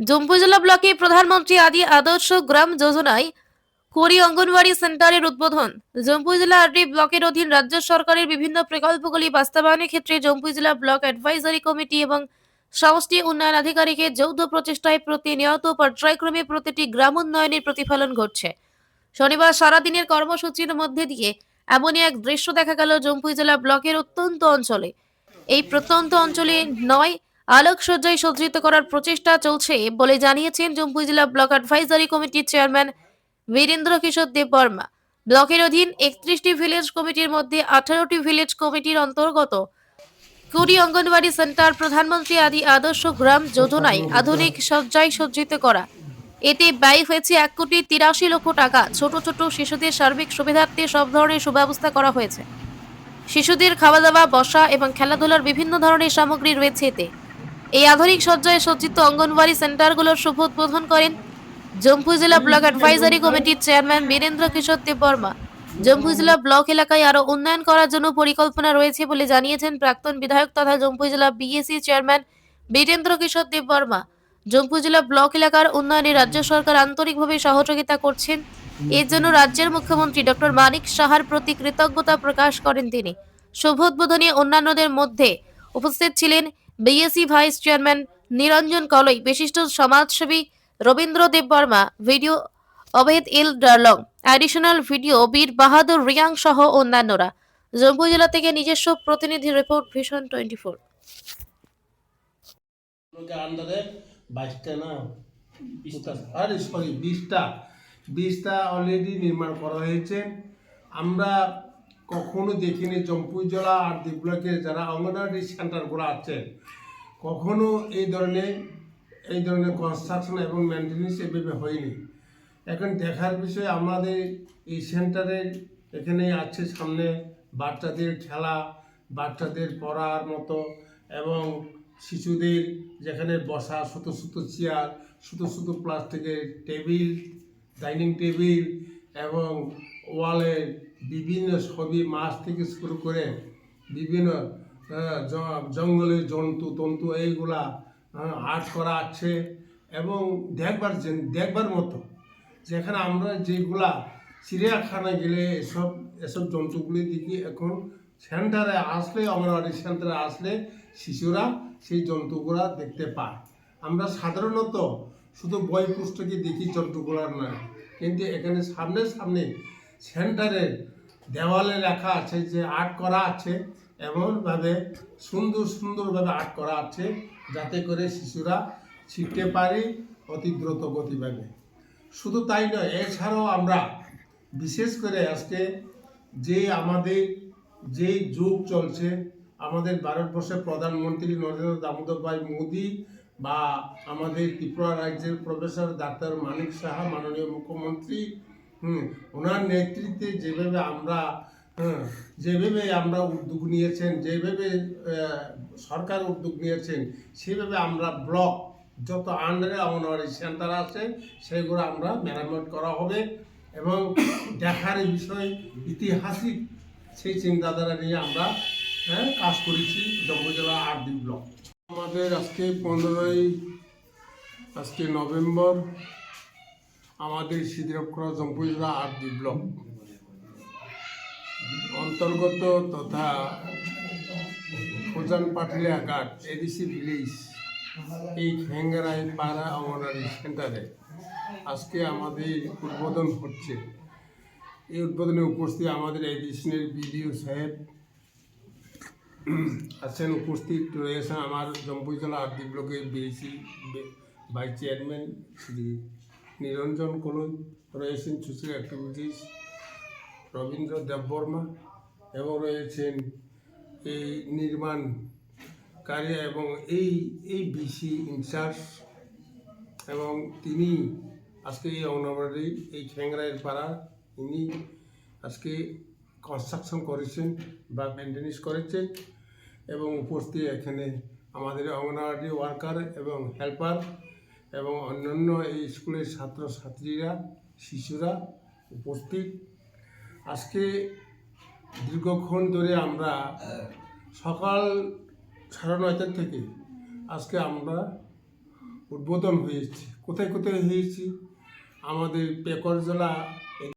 জম্পু জেলা ব্লকে প্রধানমন্ত্রী আদি আদর্শ গ্রাম যোজনায় কুড়ি অঙ্গনওয়াড়ি সেন্টারের উদ্বোধন। জম্পু জেলা ব্লকের অধীন রাজ্য সরকারের বিভিন্ন প্রকল্পগুলি বাস্তবায়নের ক্ষেত্রে জম্পু জেলা ব্লক অ্যাডভাইজারি কমিটি এবং সমষ্টি উন্নয়ন আধিকারিকের যৌথ প্রচেষ্টায় প্রতিনিয়ত পর্যায়ক্রমে প্রতিটি গ্রাম উন্নয়নের প্রতিফলন ঘটছে। শনিবার সারাদিনের কর্মসূচির মধ্যে দিয়ে এমনই এক দৃশ্য দেখা গেল জম্পুই জেলা ব্লকের অত্যন্ত অঞ্চলে। এই প্রত্যন্ত অঞ্চলে নয় আলোকসজ্জায় সজ্জিত করার প্রচেষ্টা চলছে বলে জানিয়েছেন জম্পুই জেলা ব্লক অ্যাডভাইজারি কমিটির চেয়ারম্যান বীরেন্দ্র কিশোর দেব বর্মা ব্লকের অধীন একত্রিশটি ভিলেজ কমিটির মধ্যে আঠারোটি ভিলেজ কমিটির অন্তর্গত। কুড়ি অঙ্গনওয়াড়ি সেন্টার, প্রধানমন্ত্রী আদি আদর্শ গ্রাম যোজনায় আধুনিক সজ্জায় সজ্জিত করা। এতে ব্যয় হয়েছে এক কোটি তিরাশি লক্ষ টাকা। ছোট ছোট শিশুদের সার্বিক সুবিধার্থে সব ধরনের সুব্যবস্থা করা হয়েছে। শিশুদের খাওয়া দাওয়া, বসা এবং খেলাধুলার বিভিন্ন ধরনের সামগ্রী রয়েছে এতে। এই আধুনিক সজ্জায় সজ্জিত অঙ্গনওয়াড়ি সেন্টারগুলোর শুভ উদ্বোধন করেন জম্পু জেলা ব্লক অ্যাডভাইজারি কমিটির চেয়ারম্যান বীরেন্দ্র কিশোর দেব বর্মা জম্পু জেলা ব্লক এলাকায় আরও উন্নয়ন করার জন্য পরিকল্পনা রয়েছে বলে জানিয়েছেন প্রাক্তন বিধায়ক তথা জম্পু জেলা বিএসি চেয়ারম্যান বীরেন্দ্র কিশোর দেব বর্মা জম্পু জেলা ব্লক এলাকার উন্নয়নে রাজ্য সরকার আন্তরিকভাবে সহযোগিতা করছেন। এর জন্য রাজ্যের মুখ্যমন্ত্রী ডক্টর মানিক সাহার প্রতি কৃতজ্ঞতা প্রকাশ করেন তিনি। শুভ উদ্বোধনে অন্যান্যদের মধ্যে উপস্থিত ছিলেন BAC vice chairman Niranjan Koloi বিশিষ্ট সমাজসেবী রবীন্দ্র দেব বর্মা ভিডিও অভেদ ইল ডার্লং অ্যাডিশনাল ভিডিও বীর বাহাদুর রিয়াং সহ অন্যান্যরা। জম্মু জেলা থেকে নিজস্ব প্রতিনিধি রিপোর্ট ভিশন টোয়েন্টি ফোর লোকের বাইশটা না? আরে সরি বিশটা। বিশটা অলরেডি নির্মাণ করা হয়েছে। আমরা কখনো দেখিনি জম্পুই জেলা আর দ্বীপব্লকের যারা অঙ্গনওয়াড়ি সেন্টারগুলো আছে কখনো এই ধরনের এই ধরনের কনস্ট্রাকশন এবং মেনটেন্যান্স এভাবে হয়নি। এখন দেখার বিষয় আমাদের এই সেন্টারের এখানে আছে সামনে বাচ্চাদের খেলা, বাচ্চাদের পড়ার মতো এবং শিশুদের যেখানে বসা সুতো সুতো চেয়ার সুতো সুতো প্লাস্টিকের টেবিল ডাইনিং টেবিল এবং ওয়ালে বিভিন্ন ছবি, মাছ থেকে শুরু করে বিভিন্ন জঙ্গলের জন্তু, তন্তু এইগুলা আর্ট করা আছে এবং দেখবার দেখবার মতো। যেখানে আমরা যেগুলা চিড়িয়াখানা গেলে এসব এসব জন্তুগুলি দেখি, এখন সেন্টারে আসলে, অঙ্গনওয়াড়ি সেন্টারে আসলে শিশুরা সেই জন্তুগুলা দেখতে পায়। আমরা সাধারণত শুধু বই পুস্তকে দেখি জন্তুগুলার নয়, কিন্তু এখানে সামনে সামনে সেন্টারের দেওয়ালে লেখা আছে যে আর্ট করা আছে এমনভাবে সুন্দর সুন্দরভাবে আর্ট করা আছে যাতে করে শিশুরা শিখতে পারে, অতি দ্রুত গতিবেগে। শুধু তাই নয়, এছাড়াও আমরা বিশেষ করে আজকে যে আমাদের যে যুগ চলছে, আমাদের ভারতবর্ষের প্রধানমন্ত্রী নরেন্দ্র দামোদর ভাই মোদী বা আমাদের ত্রিপুরা রাজ্যের প্রফেসর ডাক্তার মানিক সাহা, মাননীয় মুখ্যমন্ত্রী হুম, ওনার নেতৃত্বে যেভাবে আমরা যেভাবে আমরা উদ্যোগ নিয়েছেন, যেভাবে সরকার উদ্যোগ নিয়েছেন, সেভাবে আমরা ব্লক যত আন্ডারে অঙ্গনওয়াড়ি সেন্টার আছে, সেগুলো আমরা মেরামত করা হবে এবং দেখার বিষয় ঐতিহাসিক সেই চিন্তাধারা নিয়ে আমরা হ্যাঁ কাজ করেছি জম্মু জেলা আটদি ব্লক। আমাদের আজকে পনেরোই, আজকে নভেম্বর আমাদের সিদ্ধিরক্ষরা জম্মু জেলা আটদি ব্লক অন্তর্গত তথা প্রধান পাটলিয়া ঘাট এডিসি ভিলেজ এই খেঙ্গারাই পাড়া অঙ্গনারী সেন্টারে আজকে আমাদের উদ্বোধন হচ্ছে। এই উদ্বোধনে উপস্থিত আমাদের এডিশনের বিডিও সাহেব আছেন, উপস্থিত রয়েছেন আমার জম্পুই জেলা আর্থিক ব্লকের BAC vice chairman Shri Niranjan Kaloi রয়েছেন সোশ্যাল অ্যাক্টিভিটিস রবীন্দ্র দেববর্মা এবং রয়েছেন এই নির্মাণ নির্মাণকারী এবং এই এই বিসি ইনচার্জ এবং তিনি আজকে এই অঙ্গনবাড়ি এই খ্যাংরাইয়ের পাড়া ইনি আজকে কনস্ট্রাকশন করেছেন বা মেনটেন্স করেছেন এবং উপস্থিত এখানে আমাদের অঙ্গনওয়াড়ি ওয়ার্কার এবং হেল্পার এবং অন্যান্য এই স্কুলের ছাত্রছাত্রীরা, শিশুরা উপস্থিত। আজকে দীর্ঘক্ষণ ধরে আমরা সকাল সাড়ে নয়টার থেকে আজকে আমরা উদ্বোধন হয়েছি। কোথায় কোথায় হয়েছি? আমাদের পেকরজলা